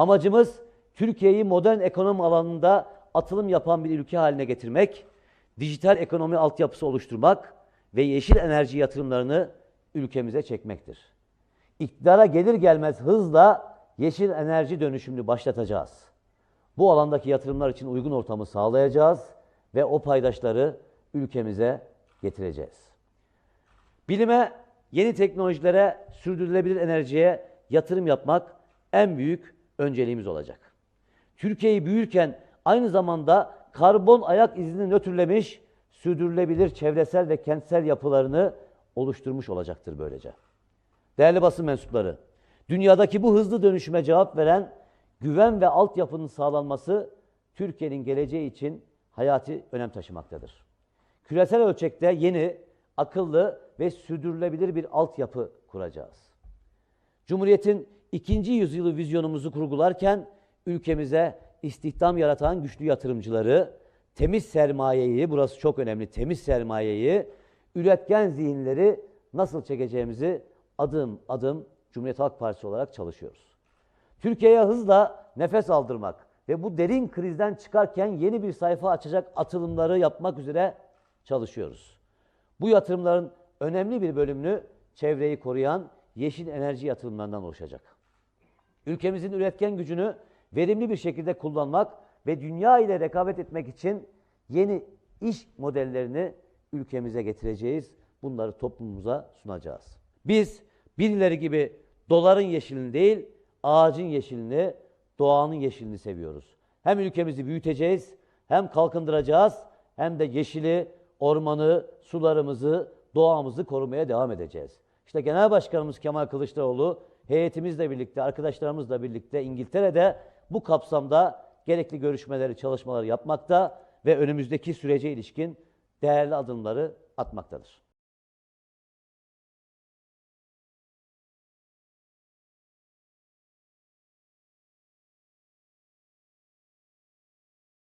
Amacımız Türkiye'yi modern ekonomi alanında atılım yapan bir ülke haline getirmek, dijital ekonomi altyapısı oluşturmak ve yeşil enerji yatırımlarını ülkemize çekmektir. İktidara gelir gelmez hızla yeşil enerji dönüşümünü başlatacağız. Bu alandaki yatırımlar için uygun ortamı sağlayacağız ve o paydaşları ülkemize getireceğiz. Bilime, yeni teknolojilere, sürdürülebilir enerjiye yatırım yapmak en büyük önceliğimiz olacak. Türkiye'yi büyürken aynı zamanda karbon ayak izini nötrlemiş, sürdürülebilir çevresel ve kentsel yapılarını oluşturmuş olacaktır böylece. Değerli basın mensupları, dünyadaki bu hızlı dönüşüme cevap veren güven ve altyapının sağlanması Türkiye'nin geleceği için hayati önem taşımaktadır. Küresel ölçekte yeni, akıllı ve sürdürülebilir bir altyapı kuracağız. Cumhuriyet'in ikinci yüzyılı vizyonumuzu kurgularken ülkemize istihdam yaratan güçlü yatırımcıları, temiz sermayeyi, burası çok önemli, temiz sermayeyi, üretken zihinleri nasıl çekeceğimizi adım adım Cumhuriyet Halk Partisi olarak çalışıyoruz. Türkiye'ye hızla nefes aldırmak ve bu derin krizden çıkarken yeni bir sayfa açacak atılımları yapmak üzere çalışıyoruz. Bu yatırımların önemli bir bölümünü çevreyi koruyan yeşil enerji yatırımlarından oluşacak. Ülkemizin üretken gücünü verimli bir şekilde kullanmak ve dünya ile rekabet etmek için yeni iş modellerini ülkemize getireceğiz. Bunları toplumumuza sunacağız. Biz birileri gibi doların yeşilini değil, ağacın yeşilini, doğanın yeşilini seviyoruz. Hem ülkemizi büyüteceğiz, hem kalkındıracağız, hem de yeşili, ormanı, sularımızı, doğamızı korumaya devam edeceğiz. İşte Genel Başkanımız Kemal Kılıçdaroğlu heyetimizle birlikte, arkadaşlarımızla birlikte İngiltere'de bu kapsamda gerekli görüşmeleri, çalışmaları yapmakta ve önümüzdeki sürece ilişkin değerli adımları atmaktadır.